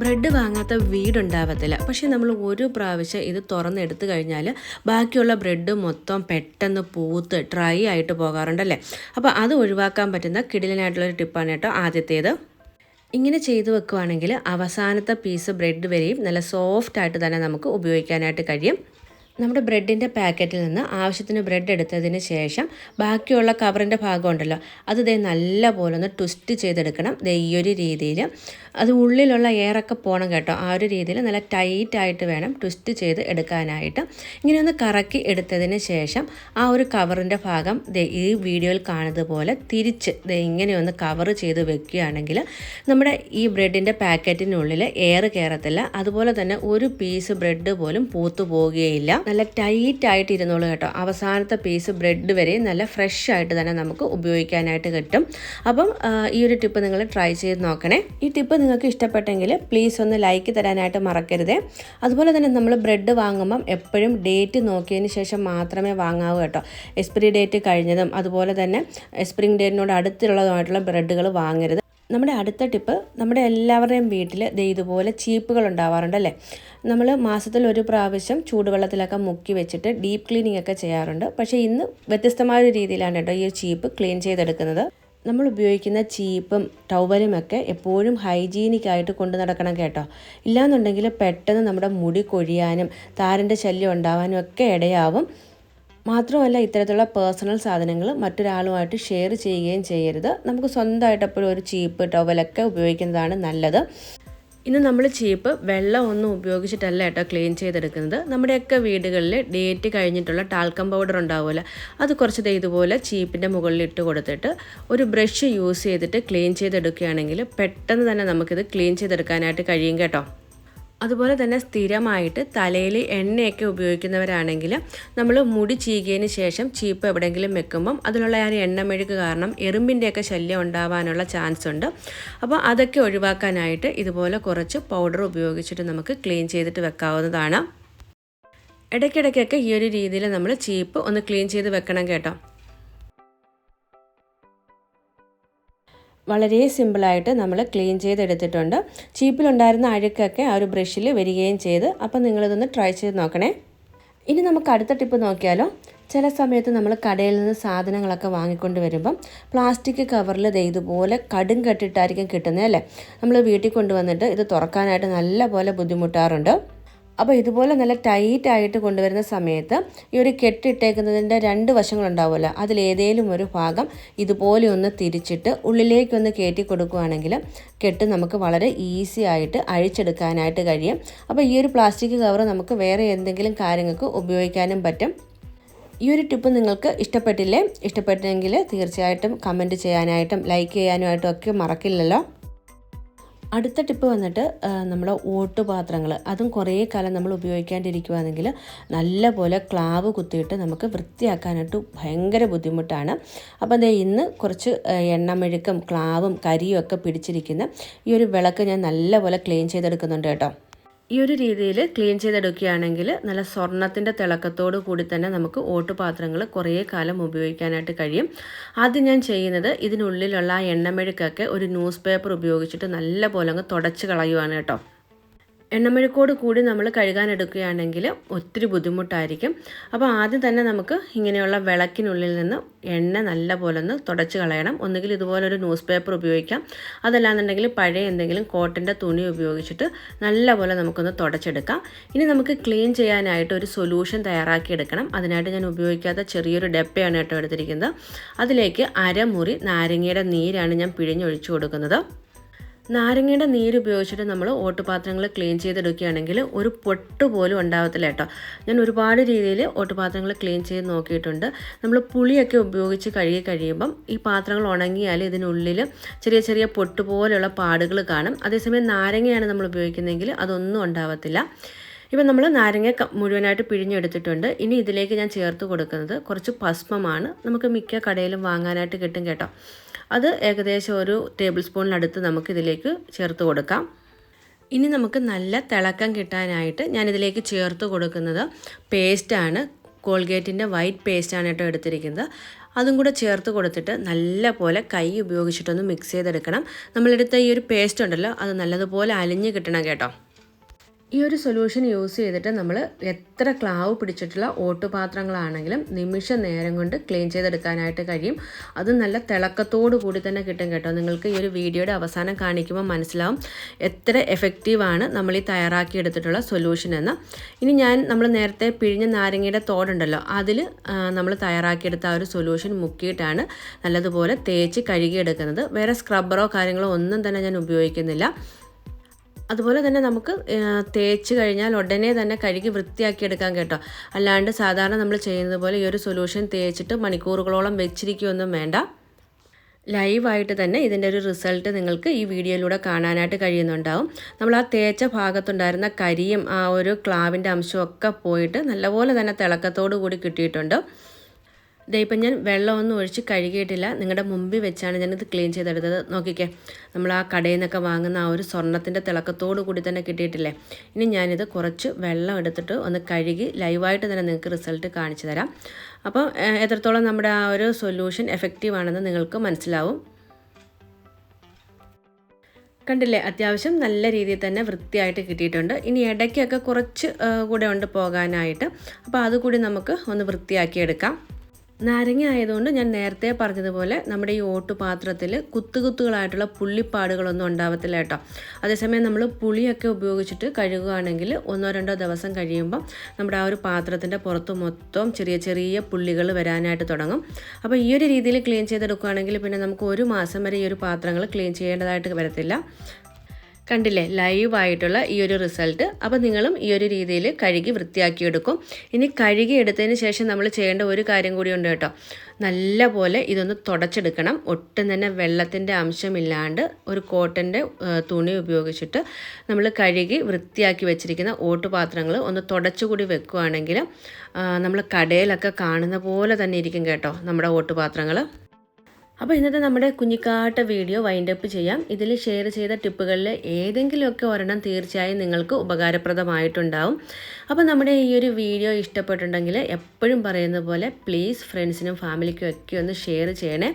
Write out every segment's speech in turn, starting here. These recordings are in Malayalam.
ബ്രെഡ് വാങ്ങാത്ത വീടുണ്ടാവത്തില്ല. പക്ഷേ നമ്മൾ ഒരു പ്രാവശ്യം ഇത് തുറന്നെടുത്ത് കഴിഞ്ഞാൽ ബാക്കിയുള്ള ബ്രെഡ് മൊത്തം പെട്ടെന്ന് പൂത്ത് ഡ്രൈ ആയിട്ട് പോകാറുണ്ടല്ലേ? അപ്പോൾ അത് ഒഴിവാക്കാൻ പറ്റുന്ന കിടിലനായിട്ടുള്ളൊരു ടിപ്പാണ് കേട്ടോ ആദ്യത്തേത്. ഇങ്ങനെ ചെയ്തു വെക്കുവാണെങ്കിൽ അവസാനത്തെ പീസ് ബ്രെഡ് വരെയും നല്ല സോഫ്റ്റ് ആയിട്ട് തന്നെ നമുക്ക് ഉപയോഗിക്കാനായിട്ട് കഴിയും. നമ്മുടെ ബ്രെഡിന്റെ പാക്കറ്റിൽ നിന്ന് ആവശ്യത്തിന് ബ്രെഡ് എടുത്തതിന് ശേഷം ബാക്കിയുള്ള കവറിന്റെ ഭാഗമുണ്ടല്ലോ അത് ദേ നല്ല പോലെ ഒന്ന് ട്വിസ്റ്റ് ചെയ്തെടുക്കണം. ദേ ഈ ഒരു രീതിയിൽ അത് ഉള്ളിലുള്ള എയറൊക്കെ പോകണം കേട്ടോ. ആ ഒരു രീതിയിൽ നല്ല ടൈറ്റ് ആയിട്ട് വേണം ട്വിസ്റ്റ് ചെയ്ത് എടുക്കാനായിട്ട്. ഇങ്ങനെ ഒന്ന് കറക്കി എടുത്തതിന് ശേഷം ആ ഒരു കവറിന്റെ ഭാഗം ഈ വീഡിയോയിൽ കാണുന്നത് പോലെ തിരിച്ച് ഇങ്ങനെ ഒന്ന് കവർ ചെയ്ത് വെക്കുകയാണെങ്കിൽ നമ്മുടെ ഈ ബ്രെഡിന്റെ പാക്കറ്റിനുള്ളിൽ എയർ കയറത്തില്ല അതുപോലെ തന്നെ ഒരു പീസ് ബ്രെഡ് പോലും പൂത്തു പോവുകയില്ല. നല്ല ടൈറ്റ് ആയിട്ട് ഇരുന്നോളൂ കേട്ടോ. അവസാനത്തെ പീസ് ബ്രെഡ് വരെ നല്ല ഫ്രഷ് ആയിട്ട് തന്നെ നമുക്ക് ഉപയോഗിക്കാനായിട്ട് കിട്ടും. അപ്പം ഈ ഒരു ടിപ്പ് നിങ്ങൾ ട്രൈ ചെയ്ത് നോക്കണേ. ഈ ടിപ്പ് നിങ്ങൾക്ക് ഇഷ്ടപ്പെട്ടെങ്കിൽ പ്ലീസ് ഒന്ന് ലൈക്ക് തരാനായിട്ട് മറക്കരുത്. അതുപോലെ തന്നെ നമ്മൾ ബ്രെഡ് വാങ്ങുമ്പം എപ്പോഴും ഡേറ്റ് നോക്കിയതിന് ശേഷം മാത്രമേ വാങ്ങാവൂ കേട്ടോ. എക്സ്പിരി ഡേറ്റ് കഴിഞ്ഞതും അതുപോലെ തന്നെ എക്സ്പിരിങ് ഡേറ്റിനോട് അടുത്തുള്ളതുമായിട്ടുള്ള ബ്രെഡുകൾ വാങ്ങരുത്. നമ്മുടെ അടുത്ത ടിപ്പ് നമ്മുടെ എല്ലാവരുടെയും വീട്ടിൽ ദേ ഇതുപോലെ ചീപ്പുകൾ ഉണ്ടാവാറുണ്ട് അല്ലേ? നമ്മൾ മാസത്തിൽ ഒരു പ്രാവശ്യം ചൂടുവെള്ളത്തിലൊക്കെ മുക്കി വെച്ചിട്ട് ഡീപ്പ് ക്ലീനിങ് ഒക്കെ ചെയ്യാറുണ്ട്. പക്ഷേ ഇന്ന് വ്യത്യസ്തമായ ഒരു രീതിയിലാണ് കേട്ടോ ഈ ചീപ്പ് ക്ലീൻ ചെയ്തെടുക്കുന്നത്. നമ്മൾ ഉപയോഗിക്കുന്ന ചീപ്പും ടവലും ഒക്കെ എപ്പോഴും ഹൈജീനിക് ആയിട്ട് കൊണ്ടു നടക്കണം കേട്ടോ. ഇല്ലാന്നുണ്ടെങ്കിൽ പെട്ടെന്ന് നമ്മുടെ മുടി കൊഴിയാനും താരന്റെ ശല്യം ഉണ്ടാവാനും ഒക്കെ ഇടയാവും. മാത്രമല്ല ഇത്തരത്തിലുള്ള പേഴ്സണൽ സാധനങ്ങൾ മറ്റൊരാളുമായിട്ട് ഷെയർ ചെയ്യുകയും ചെയ്യരുത്. നമുക്ക് സ്വന്തമായിട്ട് എപ്പോഴും ഒരു ചീപ്പ് ടവലൊക്കെ ഉപയോഗിക്കുന്നതാണ് നല്ലത്. ഇന്ന് നമ്മൾ ചീപ്പ് വെള്ളം ഒന്നും ഉപയോഗിച്ചിട്ടല്ല കേട്ടോ ക്ലീൻ ചെയ്തെടുക്കുന്നത്. നമ്മുടെയൊക്കെ വീടുകളിൽ ഡേറ്റ് കഴിഞ്ഞിട്ടുള്ള ടാൽക്കം പൗഡർ ഉണ്ടാവുമല്ലോ. അത് കുറച്ച് ഇതുപോലെ ചീപ്പിന്റെ മുകളിൽ ഇട്ട് കൊടുത്തിട്ട് ഒരു ബ്രഷ് യൂസ് ചെയ്തിട്ട് ക്ലീൻ ചെയ്തെടുക്കുകയാണെങ്കിൽ പെട്ടെന്ന് തന്നെ നമുക്കിത് ക്ലീൻ ചെയ്തെടുക്കാനായിട്ട് കഴിയും കേട്ടോ. അതുപോലെ തന്നെ സ്ഥിരമായിട്ട് തലയിൽ എണ്ണയൊക്കെ ഉപയോഗിക്കുന്നവരാണെങ്കിൽ നമ്മൾ മുടി ചീകിയതിന് ശേഷം ചീപ്പ് എവിടെയെങ്കിലും വെക്കുമ്പം അതിലുള്ള ആ എണ്ണ എണ്ണമെഴുക്ക് കാരണം എറുമ്പിന്റെയൊക്കെ ശല്യം ഉണ്ടാവാനുള്ള ചാൻസ് ഉണ്ട്. അപ്പോൾ അതൊക്കെ ഒഴിവാക്കാനായിട്ട് ഇതുപോലെ കുറച്ച് പൗഡർ ഉപയോഗിച്ചിട്ട് നമുക്ക് ക്ലീൻ ചെയ്തിട്ട് വെക്കാവുന്നതാണ്. ഇടയ്ക്കിടയ്ക്കൊക്കെ ഈ ഒരു രീതിയിൽ നമ്മൾ ചീപ്പ് ഒന്ന് ക്ലീൻ ചെയ്ത് വെക്കണം കേട്ടോ. വളരെ സിമ്പിളായിട്ട് നമ്മൾ ക്ലീൻ ചെയ്തെടുത്തിട്ടുണ്ട്. ചീപ്പിലുണ്ടായിരുന്ന അഴുക്കൊക്കെ ആ ഒരു ബ്രഷിൽ വരികയും ചെയ്ത്. അപ്പം നിങ്ങളിതൊന്ന് ട്രൈ ചെയ്ത് നോക്കണേ. ഇനി നമുക്ക് അടുത്ത ടിപ്പ് നോക്കിയാലോ. ചില സമയത്ത് നമ്മൾ കടയിൽ നിന്ന് സാധനങ്ങളൊക്കെ വാങ്ങിക്കൊണ്ട് വരുമ്പം പ്ലാസ്റ്റിക് കവറിൽ ദേ ഇതുപോലെ കടും കെട്ടിട്ടായിരിക്കും കിട്ടുന്നത് അല്ലേ? നമ്മൾ വീട്ടിൽ കൊണ്ടുവന്നിട്ട് ഇത് തുറക്കാനായിട്ട് നല്ല പോലെ ബുദ്ധിമുട്ടാറുണ്ട്. അപ്പോൾ ഇതുപോലെ നല്ല ടൈറ്റ് ആയിട്ട് കൊണ്ടുവരുന്ന സമയത്ത് ഈ ഒരു കെട്ടിട്ടേക്കുന്നതിന്റെ രണ്ട് വശങ്ങളുണ്ടാവുമല്ലോ. അതിലേതേലും ഒരു ഭാഗം ഇതുപോലെ ഒന്ന് തിരിച്ചിട്ട് ഉള്ളിലേക്കൊന്ന് കയറ്റി കൊടുക്കുകയാണെങ്കിൽ കെട്ട് നമുക്ക് വളരെ ഈസി ആയിട്ട് അഴിച്ചെടുക്കാനായിട്ട് കഴിയും. അപ്പോൾ ഈ ഒരു പ്ലാസ്റ്റിക് കവർ നമുക്ക് വേറെ എന്തെങ്കിലും കാര്യങ്ങൾക്ക് ഉപയോഗിക്കാനും പറ്റും. ഈ ഒരു ടിപ്പ് നിങ്ങൾക്ക് ഇഷ്ടപ്പെട്ടില്ലേ? ഇഷ്ടപ്പെട്ടെങ്കിൽ തീർച്ചയായിട്ടും കമന്റ് ചെയ്യാനായിട്ടും ലൈക്ക് ചെയ്യാനുമായിട്ടും ഒക്കെ മറക്കില്ലല്ലോ. അടുത്ത ടിപ്പ് വന്നിട്ട് നമ്മൾ ഓട്ടുപാത്രങ്ങൾ അതും കുറേ കാലം നമ്മൾ ഉപയോഗിക്കാണ്ടിരിക്കുകയാണെങ്കിൽ നല്ല പോലെ ക്ലാവ് കുത്തിയിട്ട് നമുക്ക് വൃത്തിയാക്കാനായിട്ട് ഭയങ്കര ബുദ്ധിമുട്ടാണ്. അപ്പോൾ അതേ ഇന്ന് കുറച്ച് എണ്ണമെഴുക്കും ക്ലാവും കരിയും ഒക്കെ പിടിച്ചിരിക്കുന്ന ഈ ഒരു വിളക്ക് ഞാൻ നല്ല പോലെ ക്ലീൻ ചെയ്തെടുക്കുന്നുണ്ട് കേട്ടോ. ഈ ഒരു രീതിയിൽ ക്ലീൻ ചെയ്തെടുക്കുകയാണെങ്കിൽ നല്ല സ്വർണത്തിന്റെ തിളക്കത്തോടു കൂടി തന്നെ നമുക്ക് ഓട്ടുപാത്രങ്ങൾ കുറേ കാലം ഉപയോഗിക്കാനായിട്ട് കഴിയും. ആദ്യം ഞാൻ ചെയ്യുന്നത് ഇതിനുള്ളിലുള്ള ആ എണ്ണമെഴുക്കൊക്കെ ഒരു ന്യൂസ് പേപ്പർ ഉപയോഗിച്ചിട്ട് നല്ല പോലെ അങ്ങ് തുടച്ച് കളയുവാണ് കേട്ടോ. എണ്ണമെഴുക്കോട് കൂടി നമ്മൾ കഴുകാൻ എടുക്കുകയാണെങ്കിൽ ഒത്തിരി ബുദ്ധിമുട്ടായിരിക്കും. അപ്പോൾ ആദ്യം തന്നെ നമുക്ക് ഇങ്ങനെയുള്ള വിളക്കിനുള്ളിൽ നിന്ന് എണ്ണ നല്ല പോലെ ഒന്ന് തുടച്ച് കളയണം. ഒന്നുകിൽ ഇതുപോലൊരു ന്യൂസ് പേപ്പർ ഉപയോഗിക്കാം. അതല്ലാന്നുണ്ടെങ്കിൽ പഴയ എന്തെങ്കിലും കോട്ടന്റെ തുണി ഉപയോഗിച്ചിട്ട് നല്ല പോലെ നമുക്കൊന്ന് തുടച്ചെടുക്കാം. ഇനി നമുക്ക് ക്ലീൻ ചെയ്യാനായിട്ട് ഒരു സൊല്യൂഷൻ തയ്യാറാക്കി എടുക്കണം. അതിനായിട്ട് ഞാൻ ഉപയോഗിക്കാത്ത ചെറിയൊരു ഡെപ്പയാണ് കേട്ടോ എടുത്തിരിക്കുന്നത്. അതിലേക്ക് അരമുറി നാരങ്ങയുടെ നീരാണ് ഞാൻ പിഴിഞ്ഞൊഴിച്ചു കൊടുക്കുന്നത്. നാരങ്ങയുടെ നീര് ഉപയോഗിച്ചിട്ട് നമ്മൾ ഓട്ടുപാത്രങ്ങൾ ക്ലീൻ ചെയ്തെടുക്കുകയാണെങ്കിൽ ഒരു പൊട്ട് പോലും കേട്ടോ. ഞാൻ ഒരുപാട് രീതിയിൽ ഓട്ടുപാത്രങ്ങൾ ക്ലീൻ ചെയ്ത് നോക്കിയിട്ടുണ്ട്. നമ്മൾ പുളിയൊക്കെ ഉപയോഗിച്ച് കഴുകി കഴിയുമ്പം ഈ പാത്രങ്ങൾ ഉണങ്ങിയാൽ ഇതിനുള്ളിൽ ചെറിയ ചെറിയ പൊട്ട് പോലെയുള്ള പാടുകൾ കാണും. അതേസമയം നാരങ്ങയാണ് നമ്മൾ ഉപയോഗിക്കുന്നതെങ്കിൽ അതൊന്നും ഉണ്ടാവത്തില്ല. ഇപ്പം നമ്മൾ നാരങ്ങ മുഴുവനായിട്ട് പിഴിഞ്ഞെടുത്തിട്ടുണ്ട്. ഇനി ഇതിലേക്ക് ഞാൻ ചേർത്ത് കൊടുക്കുന്നത് കുറച്ച് ഭസ്മമാണ് നമുക്ക് മിക്ക കടയിലും വാങ്ങാനായിട്ട് കിട്ടും കേട്ടോ. അത് ഏകദേശം ഒരു ടേബിൾ സ്പൂണിനടുത്ത് നമുക്ക് ഇതിലേക്ക് ചേർത്ത് കൊടുക്കാം. ഇനി നമുക്ക് നല്ല തിളക്കം കിട്ടാനായിട്ട് ഞാനിതിലേക്ക് ചേർത്ത് കൊടുക്കുന്നത് പേസ്റ്റാണ് കോൾഗേറ്റിന്റെ വൈറ്റ് പേസ്റ്റാണ് കേട്ടോ എടുത്തിരിക്കുന്നത്. അതും കൂടെ ചേർത്ത് കൊടുത്തിട്ട് നല്ല പോലെ കൈ ഉപയോഗിച്ചിട്ടൊന്ന് മിക്സ് ചെയ്തെടുക്കണം. നമ്മളെടുത്ത ഈ ഒരു പേസ്റ്റ് ഉണ്ടല്ലോ അത് നല്ലതുപോലെ അലിഞ്ഞ് കിട്ടണം കേട്ടോ. ഈ ഒരു സൊല്യൂഷൻ യൂസ് ചെയ്തിട്ട് നമ്മൾ എത്ര ക്ലാവ് പിടിച്ചിട്ടുള്ള ഓട്ടുപാത്രങ്ങളാണെങ്കിലും നിമിഷ നേരം കൊണ്ട് ക്ലീൻ ചെയ്തെടുക്കാനായിട്ട് കഴിയും. അത് നല്ല തിളക്കത്തോടു കൂടി തന്നെ കിട്ടും കേട്ടോ. നിങ്ങൾക്ക് ഈ ഒരു വീഡിയോയുടെ അവസാനം കാണിക്കുമ്പോൾ മനസ്സിലാവും എത്ര എഫക്റ്റീവാണ് നമ്മൾ ഈ തയ്യാറാക്കിയെടുത്തിട്ടുള്ള സൊല്യൂഷൻ എന്ന്. ഇനി ഞാൻ നമ്മൾ നേരത്തെ പിഴിഞ്ഞ നാരങ്ങയുടെ തോടുണ്ടല്ലോ അതിൽ നമ്മൾ തയ്യാറാക്കിയെടുത്ത ആ ഒരു സൊല്യൂഷൻ മുക്കിയിട്ടാണ് നല്ലതുപോലെ തേച്ച് കഴുകിയെടുക്കുന്നത്. വേറെ സ്ക്രബ്ബറോ കാര്യങ്ങളോ ഒന്നും തന്നെ ഞാൻ ഉപയോഗിക്കുന്നില്ല. അതുപോലെ തന്നെ നമുക്ക് തേച്ച് കഴിഞ്ഞാൽ ഉടനെ തന്നെ കഴുകി വൃത്തിയാക്കി എടുക്കാൻ കേട്ടോ. അല്ലാണ്ട് സാധാരണ നമ്മൾ ചെയ്യുന്നത് പോലെ ഈ ഒരു സൊല്യൂഷൻ തേച്ചിട്ട് മണിക്കൂറുകളോളം വെച്ചിരിക്കുകയൊന്നും വേണ്ട. ലൈവായിട്ട് തന്നെ ഇതിന്റെ ഒരു റിസൾട്ട് നിങ്ങൾക്ക് ഈ വീഡിയോയിലൂടെ കാണാനായിട്ട് കഴിയുന്നുണ്ടാവും. നമ്മൾ ആ തേച്ച ഭാഗത്തുണ്ടായിരുന്ന കരിയും ആ ഒരു ക്ലാവിന്റെ അംശവും ഒക്കെ പോയിട്ട് നല്ലപോലെ തന്നെ തിളക്കത്തോടു കൂടി കിട്ടിയിട്ടുണ്ട്. ദേ ഇപ്പം ഞാൻ വെള്ളമൊന്നും ഒഴിച്ച് കഴുകിയിട്ടില്ല. നിങ്ങളുടെ മുമ്പിൽ വെച്ചാണ് ഞാനിത് ക്ലീൻ ചെയ്തെടുത്തത്. നോക്കിക്കേ നമ്മൾ ആ കടയിൽ നിന്നൊക്കെ വാങ്ങുന്ന ആ ഒരു സ്വർണത്തിന്റെ തിളക്കത്തോടു കൂടി തന്നെ കിട്ടിയിട്ടില്ലേ? ഇനി ഞാനിത് കുറച്ച് വെള്ളം എടുത്തിട്ട് ഒന്ന് കഴുകി ലൈവായിട്ട് തന്നെ നിങ്ങൾക്ക് റിസൾട്ട് കാണിച്ചു തരാം. അപ്പം എത്രത്തോളം നമ്മുടെ ആ ഒരു സൊല്യൂഷൻ എഫക്റ്റീവ് ആണെന്ന് നിങ്ങൾക്ക് മനസ്സിലാവും. കണ്ടില്ലേ അത്യാവശ്യം നല്ല രീതിയിൽ തന്നെ വൃത്തിയായിട്ട് കിട്ടിയിട്ടുണ്ട്. ഇനി ഇടയ്ക്കൊക്കെ കുറച്ച് കൂടെ ഉണ്ട് പോകാനായിട്ട്. അപ്പോൾ അതുകൂടി നമുക്ക് ഒന്ന് വൃത്തിയാക്കിയെടുക്കാം. നാരങ്ങ ആയതുകൊണ്ട് ഞാൻ നേരത്തെ പറഞ്ഞതുപോലെ നമ്മുടെ ഈ ഓട്ടുപാത്രത്തിൽ കുത്തുകുത്തുകളായിട്ടുള്ള പുള്ളിപ്പാടുകളൊന്നും ഉണ്ടാവത്തില്ല കേട്ടോ. അതേസമയം നമ്മൾ പുളിയൊക്കെ ഉപയോഗിച്ചിട്ട് കഴുകുകയാണെങ്കിൽ ഒന്നോ രണ്ടോ ദിവസം കഴിയുമ്പം നമ്മുടെ ആ ഒരു പാത്രത്തിന്റെ പുറത്ത് മൊത്തം ചെറിയ ചെറിയ പുള്ളികൾ വരാനായിട്ട് തുടങ്ങും. അപ്പോൾ ഈ ഒരു രീതിയിൽ ക്ലീൻ ചെയ്തെടുക്കുകയാണെങ്കിൽ പിന്നെ നമുക്ക് ഒരു മാസം വരെ ഈ ഒരു പാത്രങ്ങൾ ക്ലീൻ ചെയ്യേണ്ടതായിട്ട് വരത്തില്ല. കണ്ടില്ലേ? ലൈവ് ആയിട്ടുള്ള ഈ ഒരു റിസൾട്ട് അപ്പോൾ നിങ്ങളും ഈ ഒരു രീതിയിൽ കഴുകി വൃത്തിയാക്കിയെടുക്കും. ഇനി കഴുകി എടുത്തതിന് ശേഷം നമ്മൾ ചെയ്യേണ്ട ഒരു കാര്യം കൂടി ഉണ്ട് കേട്ടോ. നല്ല പോലെ ഇതൊന്ന് തുടച്ചെടുക്കണം. ഒട്ടും തന്നെ വെള്ളത്തിന്റെ അംശമില്ലാണ്ട് ഒരു കോട്ടന്റെ തുണി ഉപയോഗിച്ചിട്ട് നമ്മൾ കഴുകി വൃത്തിയാക്കി വെച്ചിരിക്കുന്ന ഓട്ടുപാത്രങ്ങൾ ഒന്ന് തുടച്ചുകൂടി വെക്കുകയാണെങ്കിൽ നമ്മൾ കടയിലൊക്കെ കാണുന്ന പോലെ തന്നെ ഇരിക്കും കേട്ടോ നമ്മുടെ ഓട്ടുപാത്രങ്ങൾ. അപ്പോൾ ഇന്നത്തെ നമ്മുടെ കുഞ്ഞിക്കാട്ട വീഡിയോ വൈൻഡപ്പ് ചെയ്യാം. ഇതിൽ ഷെയർ ചെയ്ത ടിപ്പുകളിൽ ഏതെങ്കിലുമൊക്കെ ഒരെണ്ണം തീർച്ചയായും നിങ്ങൾക്ക് ഉപകാരപ്രദമായിട്ടുണ്ടാവും. അപ്പോൾ നമ്മുടെ ഈ ഒരു വീഡിയോ ഇഷ്ടപ്പെട്ടിട്ടുണ്ടെങ്കിൽ എപ്പോഴും പറയുന്ന പോലെ പ്ലീസ് ഫ്രണ്ട്സിനും ഫാമിലിക്കും ഒക്കെ ഒന്ന് ഷെയർ ചെയ്യണേ.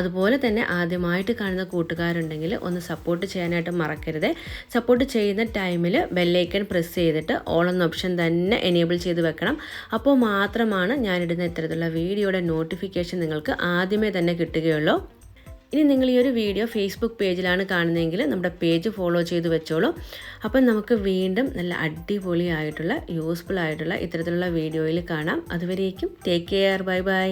അതുപോലെ തന്നെ ആദ്യമായിട്ട് കാണുന്ന കൂട്ടുകാരുണ്ടെങ്കിൽ ഒന്ന് സപ്പോർട്ട് ചെയ്യാനായിട്ട് മറക്കരുത്. സപ്പോർട്ട് ചെയ്യുന്ന ടൈമിൽ ബെല്ലൈക്കൺ പ്രസ് ചെയ്തിട്ട് ഓൾ എന്ന ഓപ്ഷൻ തന്നെ എനേബിൾ ചെയ്ത് വെക്കണം. അപ്പോൾ മാത്രമാണ് ഞാനിടുന്ന ഇത്തരത്തിലുള്ള വീഡിയോയുടെ നോട്ടിഫിക്കേഷൻ നിങ്ങൾക്ക് ആദ്യമേ തന്നെ കിട്ടുകയുള്ളൂ. ഉള്ളൂ. ഇനി നിങ്ങൾ ഈ ഒരു വീഡിയോ ഫേസ്ബുക്ക് പേജിലാണ് കാണുന്നതെങ്കിൽ നമ്മുടെ പേജ് ഫോളോ ചെയ്ത് വെച്ചോളൂ. അപ്പം നമുക്ക് വീണ്ടും നല്ല അടിപൊളിയായിട്ടുള്ള യൂസ്ഫുൾ ആയിട്ടുള്ള ഇത്തരത്തിലുള്ള വീഡിയോയിൽ കാണാം. അതുവരേക്കും ടേക്ക് കെയർ ബൈ ബൈ